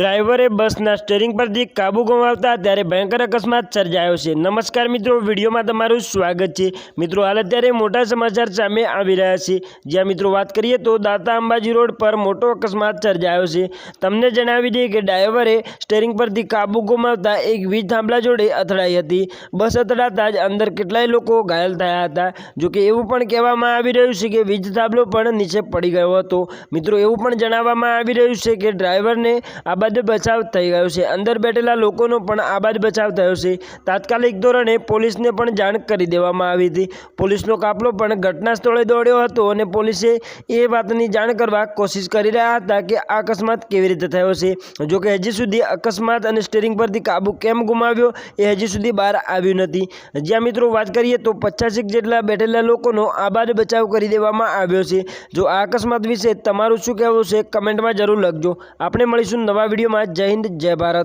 ડ્રાઈવરે બસના સ્ટેરિંગ પરથી કાબુ ગુમાવતા ત્યારે ભયંકર અકસ્માત સર્જાયો છે. નમસ્કાર મિત્રો, વિડીયોમાં તમારું સ્વાગત છે. મિત્રો, હાલ અત્યારે મોટા સમાચાર સામે આવી રહ્યા છે. જ્યાં મિત્રો વાત કરીએ તો દાતા અંબાજી રોડ પર મોટો અકસ્માત સર્જાયો છે. તમને જણાવી દઈએ કે ડ્રાઈવરે સ્ટેરિંગ પરથી કાબુ ગુમાવતા એક વીજ થાંભલા જોડે અથડાઈ હતી. બસ અથડાતા જ અંદર કેટલાય લોકો ઘાયલ થયા હતા. જોકે એવું પણ કહેવામાં આવી રહ્યું છે કે વીજ થાંભલો પણ નીચે પડી ગયો હતો. મિત્રો, એવું પણ જણાવવામાં આવી રહ્યું છે કે ડ્રાઈવરને આબાદ બચાવ થઈ ગયો છે. અંદર બેઠેલા લોકોનો પણ આબાદ બચાવ થયો છે. તાત્કાલિક ધોરણે પોલીસને પણ જાણ કરી દેવામાં આવી હતી. પોલીસનો કાફલો પણ ઘટના સ્થળે દોડ્યો હતો અને પોલીસે એ વાતની જાણ કરવા કોશિશ કરી રહ્યા હતા કે આ અકસ્માત કેવી રીતે થયો છે. જોકે હજી સુધી અકસ્માત અને સ્ટેરિંગ પરથી કાબુ કેમ ગુમાવ્યો એ હજી સુધી બહાર આવ્યું નથી. જ્યાં મિત્રો વાત કરીએ તો પચાસેક જેટલા બેઠેલા લોકોનો આબાદ બચાવ કરી દેવામાં આવ્યો છે. જો આ અકસ્માત વિશે તમારું શું કહેવું છે, કમેન્ટમાં જરૂર લખજો. આપણે મળીશું નવા વિડીયોમાં જય હિન્દ જય ભારત.